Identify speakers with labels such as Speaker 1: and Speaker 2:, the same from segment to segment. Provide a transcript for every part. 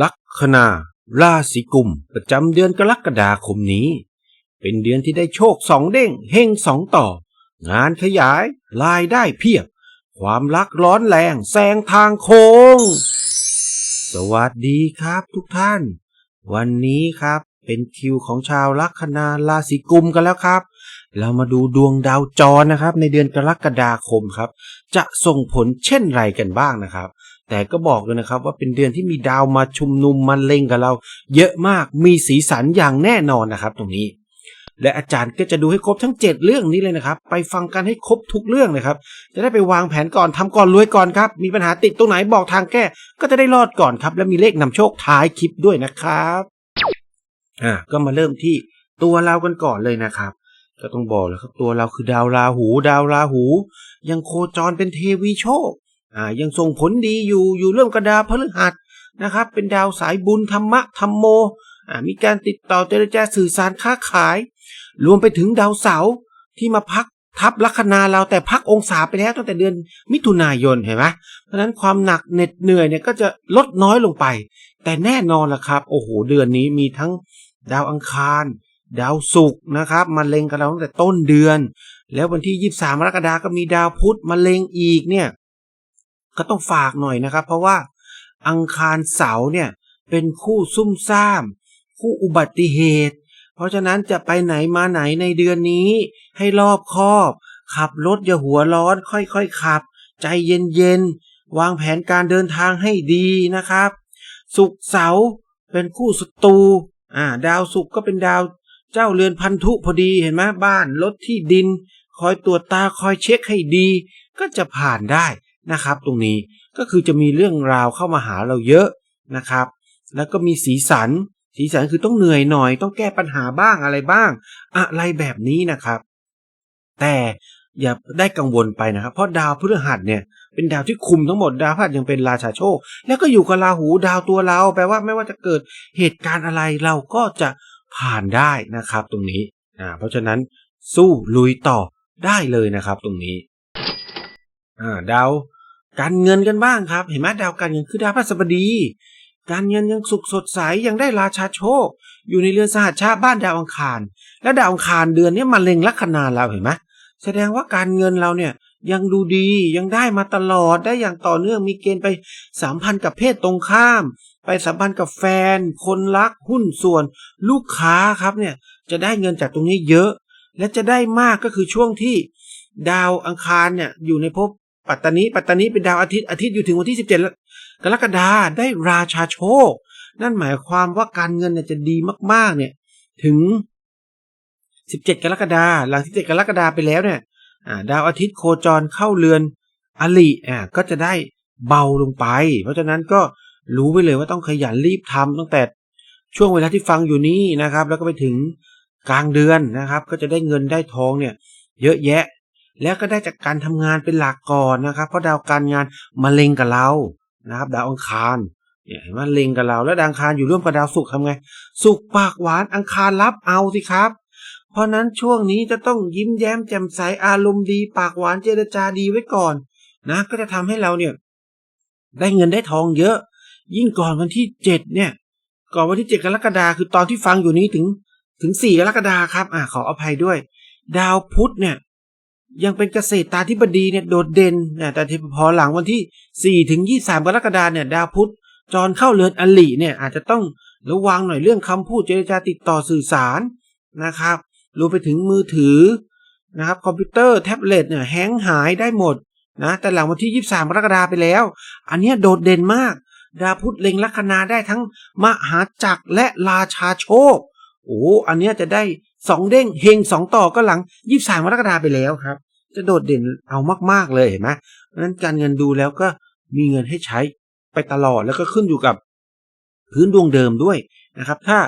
Speaker 1: ลัคนาราศีกุม ประจำเดือนกรกฎาคมนี้ เป็นเดือนที่ได้โชคสองเด้งเฮงสองต่อ งานขยาย รายได้เพียบ ความรักร้อนแรงแซงทางโค้ง สวัสดีครับทุกท่าน วันนี้ครับเป็นคิวของชาวลัคนาราศีกุมกันแล้วครับ เรามาดูดวงดาวจรนะครับ ในเดือนกรกฎาคมครับ จะส่งผลเช่นไรกันบ้างนะครับ แต่ก็บอกเลยนะครับว่าเป็นเดือนที่มีดาวมาชุมนุมมาเล็งกับเรา เยอะมากมีสีสันอย่างแน่นอนนะครับ ตรงนี้ และอาจารย์ก็จะดูให้ครบทั้ง 7 เรื่องนี้เลยนะครับ ไปฟังกันให้ครบทุกเรื่องเลยครับ จะได้ไปวางแผนก่อนทำก่อนรวยก่อนครับ มีปัญหาติดตรงไหนบอกทางแก้ ก็จะได้รอดก่อนครับ และมีเลขนำโชคท้ายคลิปด้วยนะครับอ่าก็มาเริ่มที่ตัวเรากันก่อนเลยนะครับก็ต้องบอกเลยครับตัวเราคือดาวราหู ดาวราหู ยังโคจรเป็นเทวีโชค ยังส่งผลดีอยู่อยู่เรื่องกระดาวพฤหัสนะครับ เป็นดาวสายบุญธรรมะธรรมโมมีการติดต่อเจรจาสื่อสารค้าขาย รวมไปถึงดาวเสาร์ที่มาพักทับลัคนาเราแต่พักองศาไปแล้วตั้งแต่เดือนมิถุนายนเห็นไหมเพราะนั้นความหนักเหน็ดเหนื่อยเนี่ยก็จะลดน้อยลงไป แต่แน่นอนล่ะครับ โอ้โหเดือนนี้มีทั้งดาวอังคาร ดาวศุกร์นะครับมาเล็งกับเราตั้งแต่ต้นเดือน แล้ววันที่ 23กรกฎาคมก็มีดาวพุธมาเล็งอีกเนี่ย ก็ต้องฝากหน่อยนะครับ เพราะว่าอังคารเสาร์เนี่ยเป็นคู่ซุ่มซ่าม คู่อุบัติเหตุ เพราะฉะนั้นจะไปไหนมาไหนในเดือนนี้ ให้รอบคอบ ขับรถอย่าหัวร้อนค่อยๆขับ ใจเย็นๆ วางแผนการเดินทางให้ดีนะครับ สุกร์เสาร์เป็นคู่ศัตรูอ่าดาวศุกร์ก็เป็นดาวเจ้าเรือนพันธุพอดีเห็นไหมบ้านรถที่ดิน คอยตรวจตาคอยเช็คให้ดี ก็จะผ่านได้ นะครับ ตรงนี้ก็คือจะมีเรื่องราวเข้ามาหาเราเยอะนะครับ แล้วก็มีสีสัน สีสันคือต้องเหนื่อยหน่อย ต้องแก้ปัญหาบ้างอะไรบ้าง อะไรแบบนี้นะครับ แต่อย่าได้กังวลไปนะครับ เพราะดาวพฤหัสเนี่ยเป็นดาวที่คุมทั้งหมดดาวพฤหัสยังเป็นราชาโชค แล้วก็อยู่กับราหูดาวตัวเรา แปลว่าไม่ว่าจะเกิดเหตุการณ์อะไรเราก็จะผ่านได้นะครับ ตรงนี้อ่าเพราะฉะนั้นสู้ลุยต่อได้เลยนะครับ ตรงนี้อ่าดาว การเงินกันบ้างครับ เห็นไหมดาวการเงินคือดาวพฤหัสบดี การเงินยังสุขสดใสยังได้ราชาโชค อยู่ในเรือนสหัชชาบ้านดาวอังคาร และดาวอังคารเดือนนี้มาเล็งลัคนาเราเห็นไหมแสดงว่าการเงินเราเนี่ยยังดูดียังได้มาตลอดได้อย่างต่อเนื่องมีเกณฑ์ไปสัมพันธ์กับเพศตรงข้าม ไปสัมพันธ์กับแฟน คนรักหุ้นส่วน ลูกค้าครับเนี่ยจะได้เงินจากตรงนี้เยอะ และจะได้มากก็คือช่วงที่ดาวอังคารเนี่ยอยู่ในภพ ปัตตานีปัตตานีเป็นดาวอาทิตย์อาทิตย์อยู่ถึงวันที่ 17 กรกฎาได้ราชาโชค นั่นหมายความว่าการเงินเนี่ยจะดีมาก ๆ เนี่ย ถึง 17 กรกฎาหลัง17กรกฎาไปแล้วเนี่ยดาวอาทิตย์โคจรเข้าเรือนอลิอ่าก็จะได้เบาลงไป เพราะฉะนั้นก็รู้ไว้เลยว่าต้องขยันรีบทำตั้งแต่ช่วงเวลาที่ฟังอยู่นี้นะครับ แล้วก็ไปถึงกลางเดือนนะครับ ก็จะได้เงินได้ทองเนี่ย เยอะแยะ แล้วก็ได้จากการทำงานเป็นหลักก่อนนะครับ เพราะดาวการงานมาเล็งกับเรานะครับ ดาวอังคารเนี่ยเห็นไหมเล็งกับเรา แล้วดาวอังคารอยู่ร่วมกับดาวศุกร์ทำไงศุกร์ปากหวานอังคารรับเอาสิครับ เพราะนั้นช่วงนี้จะต้องยิ้มแย้มแจ่มใสอารมณ์ดี ปากหวานเจรจาดีไว้ก่อนนะ ก็จะทำให้เราเนี่ย ได้เงินได้ทองเยอะ ยิ่งก่อนวันที่เจ็ดเนี่ย ก่อนวันที่เจ็ดกรกฎาคือตอนที่ฟังอยู่นี้ถึงถึงสี่กรกฎาครับ อ่าขออภัยด้วย ดาวพุธเนี่ย ยังเป็นเกษตรตาธิบดีเนี่ยโดดเด่นนะแต่พอหลังวันที่สี่ถึงยี่สามกรกฎาเนี่ยดาวพุธจรเข้าเรือนอลิเนี่ยอาจจะต้องระวังหน่อยเรื่องคำพูดเจรจาติดต่อสื่อสารนะครับรวมไปถึงมือถือนะครับคอมพิวเตอร์แท็บเล็ตเนี่ยแฮงหายได้หมดนะแต่หลังวันที่ 23กรกฎาไปแล้ว อันนี้โดดเด่นมาก ดาวพุธเล็งลัคนาได้ทั้งมหาจักรและราชาโชคโอ้อันนี้จะได้ สองเด้งเฮงสองต่อก็หลัง23กรกฎาไปแล้วครับ จะโดดเด่นเอามากๆเลยเห็นไหมเพราะฉะนั้นการเงินดูแล้วก็มีเงินให้ใช้ไปตลอดแล้วก็ขึ้นอยู่กับพื้นดวงเดิมด้วยนะครับ ถ้า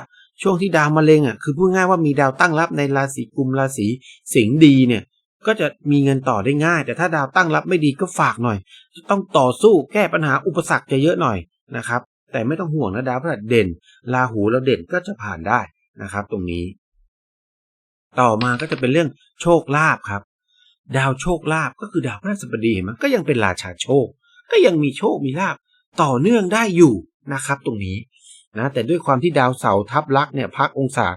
Speaker 1: ช่วงที่ดาวมะเร็งอะคือพูดง่ายว่ามีดาวตั้งรับในราศีกุมราศีสิงห์ดีเนี่ย ก็จะมีเงินต่อได้ง่าย แต่ถ้าดาวตั้งรับไม่ดีก็ฝากหน่อย จะต้องต่อสู้แก้ปัญหาอุปสรรคจะเยอะหน่อยนะครับ แต่ไม่ต้องห่วงนะดาวพฤหัสเด่นราหูเราเด่นก็จะผ่านได้นะครับ ตรงนี้ ต่อมาก็จะเป็นเรื่องโชคลาภครับ ดาวโชคลาภก็คือดาวพฤหัสบดีเห็นไหมก็ยังเป็นราชาโชค ก็ยังมีโชคมีลาภต่อเนื่องได้อยู่นะครับ ตรงนี้นะแต่ด้วยความที่ดาวเสาร์ทับลักเนี่ยพักองศา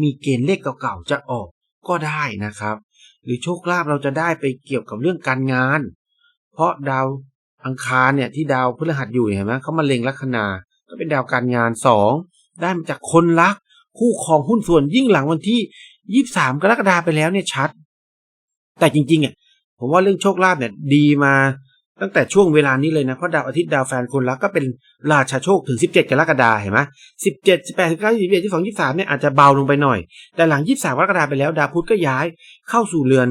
Speaker 1: มีเกณฑ์เลขเก่าๆจะออกก็ได้นะครับ หรือโชคลาภเราจะได้ไปเกี่ยวกับเรื่องการงาน เพราะดาวอังคารเนี่ยที่ดาวพฤหัสอยู่เห็นไหมเขามาเล็งลัคนาก็เป็นดาวการงานสองได้มาจากคนรัก คู่ครองหุ้นส่วนยิ่งหลังวันที่ ยี่สามกรกฎาไปแล้วเนี่ยชัด แต่จริงๆอะผมว่าเรื่องโชคลาภเนี่ยดีมาตั้งแต่ช่วงเวลานี้เลยนะเพราะดาวอาทิตย์ดาวแฟนคนรักก็เป็นราชาโชคถึง 17 กรกฎาเห็นไหมสิบเจ็ดสิบแปดสิบเก้าสิบเอ็ดยี่สิบสองยี่สิบสามเนี่ยอาจจะเบาลงไปหน่อย แต่หลังยี่สิบสามกรกฎาไปแล้ว ดาวพุธก็ย้ายเข้าสู่เรือน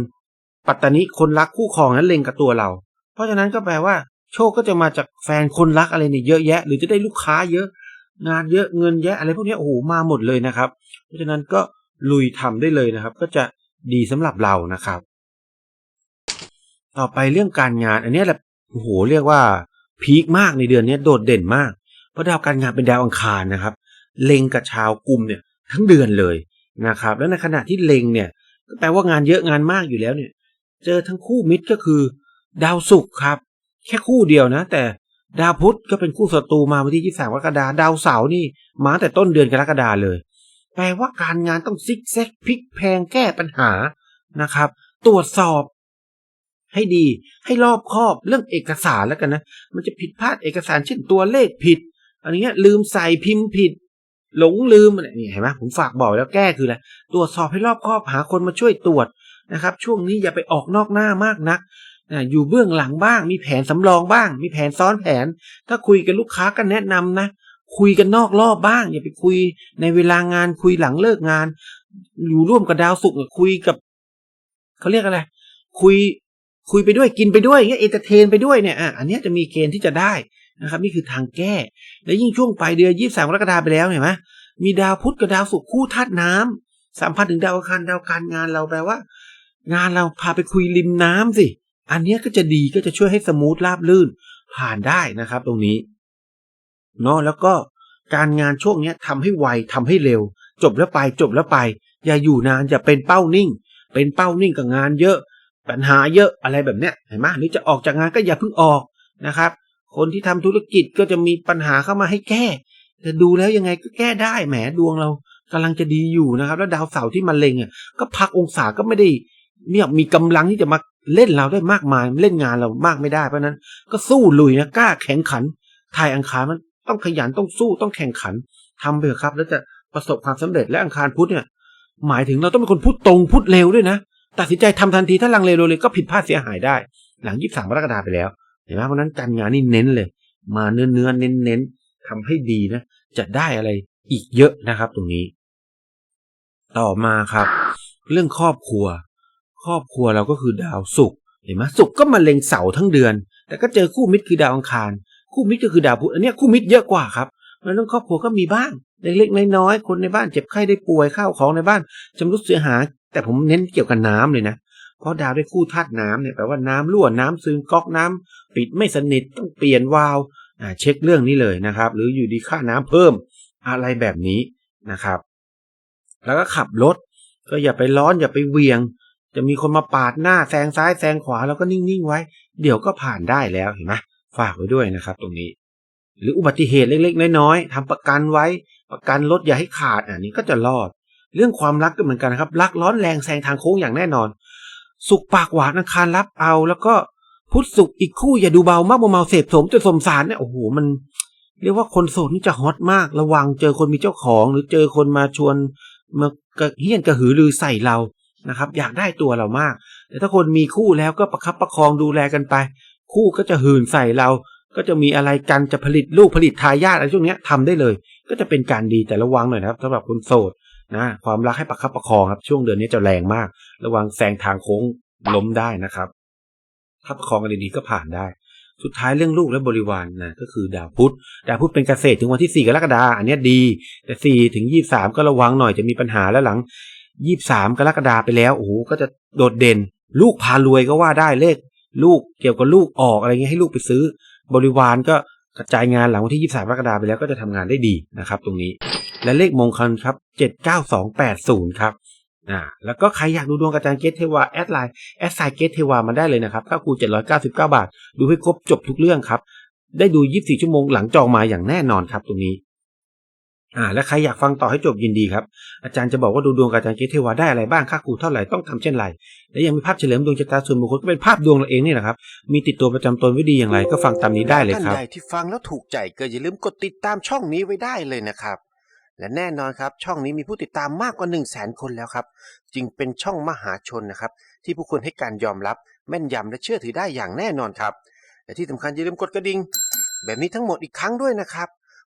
Speaker 1: ปัตตานิคนรักคู่ครองนั้นเล็งกับตัวเรา เพราะฉะนั้นก็แปลว่า โชคก็จะมาจากแฟนคนรักอะไรเนี่ยเยอะแยะ หรือจะได้ลูกค้าเยอะ งานเยอะเงินแยะอะไรพวกนี้โอ้โหมาหมดเลยนะครับ เพราะฉะนั้นก็ ลุยทำได้เลยนะครับ ก็จะดีสำหรับเรานะครับ ต่อไปเรื่องการงาน อันนี้แหละโอ้โหเรียกว่าพีคมากในเดือนนี้โดดเด่นมาก เพราะดาวการงานเป็นดาวอังคารนะครับ เล็งกับชาวกลุ่มเนี่ยทั้งเดือนเลยนะครับ แล้วในขณะที่เล็งเนี่ยแปลว่างานเยอะงานมากอยู่แล้วเนี่ย เจอทั้งคู่มิตรก็คือ ดาวศุกร์ครับ แค่คู่เดียวนะ แต่ดาวพุธก็เป็นคู่ศัตรูมาวันที่ 23กรกฎาคมดาวเสาร์นี่มาแต่ต้นเดือนกรกฎาเลย แปลว่าการงานต้องซิกแซกพลิกแพงแก้ปัญหานะครับ ตรวจสอบให้ดี ให้รอบคอบเรื่องเอกสารแล้วกันนะ มันจะผิดพลาดเอกสารเช่นตัวเลขผิดอันนี้ยลืมใส่พิมพ์ผิด หลงลืมอะไรนี่เห็นไหมผมฝากบอกแล้วแก้คืออะไรตรวจสอบให้รอบคอบหาคนมาช่วยตรวจนะครับ ช่วงนี้อย่าไปออกนอกหน้ามากนักนะอยู่เบื้องหลังบ้าง มีแผนสำรองบ้าง มีแผนซ้อนแผน ถ้าคุยกับลูกค้าก็แนะนำนะ คุยกันนอกรอบบ้าง อย่าไปคุยในเวลางานคุยหลังเลิกงาน อยู่ร่วมกับดาวสุกร์คุยกับเขาเรียกอะไร คุยคุยไปด้วยกินไปด้วยเงี้ยเอนเตอร์เทนไปด้วยเนี่ยอะอันนี้จะมีเกณฑ์ที่จะได้นะครับ นี่คือทางแก้ และยิ่งช่วงปลายเดือนยี่สามกรกฎาไปแล้วเห็นไหมมีดาวพุธกับดาวศุกร์คู่ธาตุน้ำสัมพันธ์ถึงดาวอังคารดาวการงานเราแปลว่า งานเราพาไปคุยริมน้ำสิ อันนี้ก็จะดีก็จะช่วยให้สมูทราบลื่นผ่านได้นะครับ ตรงนี้ เนาะแล้วก็การงานช่วงเนี้ยทำให้ไวทำให้เร็ว จบแล้วไปจบแล้วไป อย่าอยู่นานอย่าเป็นเป้านิ่ง เป็นเป้านิ่งกับงานเยอะ ปัญหาเยอะอะไรแบบเนี้ยเห็นไหมหรือจะออกจากงานก็อย่าเพิ่งออกนะครับ คนที่ทำธุรกิจก็จะมีปัญหาเข้ามาให้แก้แต่ดูแล้วยังไงก็แก้ได้แหมดวงเรากำลังจะดีอยู่นะครับ แล้วดาวเสาร์ที่มันเล็งอะก็พักองศาก็ไม่ได้เนี่ยมีกำลังที่จะมาเล่นเราได้มากมายเล่นงานเรามากไม่ได้เพราะนั้น ก็สู้ลุยนะกล้าแข่งขันทายอังคารมัน ต้องขยันต้องสู้ต้องแข่งขันทำไปเถอะครับ แล้วจะประสบความสำเร็จและอังคารพุธเนี่ย หมายถึงเราต้องเป็นคนพูดตรงพูดเร็วด้วยนะตัดสินใจทำทันทีถ้าลังเลเลยก็ผิดพลาดเสียหายได้ หลังยี่สามกรกฎาไปแล้วเห็นไหมเพราะนั้นการงานนี่เน้นเลย มาเนื้อเนื้อเน้นเน้นทำให้ดีนะ จะได้อะไรอีกเยอะนะครับ ตรงนี้ ต่อมาครับ เรื่องครอบครัว ครอบครัวเราก็คือดาวศุกร์เห็นไหมศุกร์ก็มาเล็งเสาทั้งเดือน แต่ก็เจอคู่มิตรคือดาวอังคาร คู่มิตรก็คือดาวพุธอันนี้คู่มิตรเยอะกว่าครับแล้วเรื่องครอบครัวก็มีบ้างเล็กๆน้อยๆคนในบ้านเจ็บไข้ได้ป่วยข้าวของในบ้านจำรุดเสียหายแต่ผมเน้นเกี่ยวกับน้ำเลยนะเพราะดาวได้คู่ธาตุน้ำเนี่ยแปลว่าน้ำรั่วน้ำซึมก๊อกน้ำปิดไม่สนิทต้องเปลี่ยนวาล์วเช็คเรื่องนี้เลยนะครับ หรืออยู่ดีค่าน้ำเพิ่มอะไรแบบนี้นะครับ แล้วก็ขับรถก็อย่าไปร้อนอย่าไปเวียง จะมีคนมาปาดหน้าแซงซ้ายแซงขวาแล้วก็นิ่งๆไว้ เดี๋ยวก็ผ่านได้แล้วเห็นไหม ฝากไว้ด้วยนะครับ ตรงนี้ หรืออุบัติเหตุเล็กๆ น้อยๆทำประกันไว้ ประกันรถอย่าให้ขาดอันนี้ก็จะรอด เรื่องความรักก็เหมือนกันนะครับ รักร้อนแรงแซงทางโค้งอย่างแน่นอน สุขปากหวานอังคารรับเอา แล้วก็พุทธสุขอีกคู่อย่าดูเบามากเมาเสพสมจนสมสารเนี่ยโอ้โหมันเรียกว่าคนโสดนี่จะฮอตมากระวังเจอคนมีเจ้าของ หรือเจอคนมาชวนมากระเฮี้ยนกระหือรือใส่เรานะครับ อยากได้ตัวเรามาก แต่ถ้าคนมีคู่แล้วก็ประคับประคองดูแลกันไป คู่ก็จะหื่นใส่เรา ก็จะมีอะไรกันจะผลิตลูกผลิตทายาทอะไรช่วงนี้ทำได้เลย ก็จะเป็นการดีแต่ระวังหน่อยนะครับสำหรับคนโสดนะความรักให้ประคับประคองครับช่วงเดือนนี้จะแรงมาก ระวังแซงทางโค้งล้มได้นะครับ ถ้าประคองกันดีๆก็ผ่านได้ สุดท้ายเรื่องลูกและบริวารนนะก็คือดาวพุธดาวพุธเป็นเกษตรถึงวันที่ 4 กรกฎาคมอันนี้ดี แต่ 4 ถึง 23 ก็ระวังหน่อยจะมีปัญหาแล้วหลัง 23 กรกฎาคมไปแล้วโอ้โหก็จะโดดเด่น ลูกพารวยก็ว่าได้เลข ลูกเกี่ยวกับลูกออกอะไรเงี้ยให้ลูกไปซื้อ บริวารก็กระจายงานหลังวันที่ 23กรกฎาคมไปแล้วก็จะทำงานได้ดีนะครับ ตรงนี้ และเลขมงคลครับ 79280 ครับอ่าแล้วก็ใครอยากดูดวงกับจายเกตเทวาแอดไลน์แอดไซเกตเทวามาได้เลยนะครับค่าครู799 บาท ดูให้ครบจบทุกเรื่องครับ ได้ดู 24 ชั่วโมงหลังจองมาอย่างแน่นอนครับตรงนี้ อ่าและใครอยากฟังต่อให้จบยินดีครับ อาจารย์จะบอกว่าดูดวงกับอาจารย์เกตเทวาได้อะไรบ้างค่าครูเท่าไหร่ต้องทำเช่นไร และยังมีภาพเฉลิมดวงชะตาส่วนบุคคลก็เป็นภาพดวงเราเองนี่แหละครับ มีติดตัวประจำตนไว้ดีอย่างไรก็ฟังตามนี้ได้เลยครับ
Speaker 2: ท่านใดที่ฟังแล้วถูกใจก็อย่าลืมกดติดตามช่องนี้ไว้ได้เลยนะครับและแน่นอนครับ ช่องนี้มีผู้ติดตามมากกว่า 1 0 0 0 0แสนคนแล้วครับ จึงเป็นช่องมหาชนนะครับ ที่ผู้คนให้การยอมรับแม่นยำและเชื่อถือได้อย่างแน่นอนครับ และที่สำคัญอย่าลืมกดกระดิ่งแบบนี้ทั้งหมดอีกครั้งด้วยนะครับ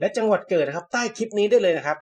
Speaker 1: และจังหวัดเกิดนะครับใต้คลิปนี้ได้เลยนะครับ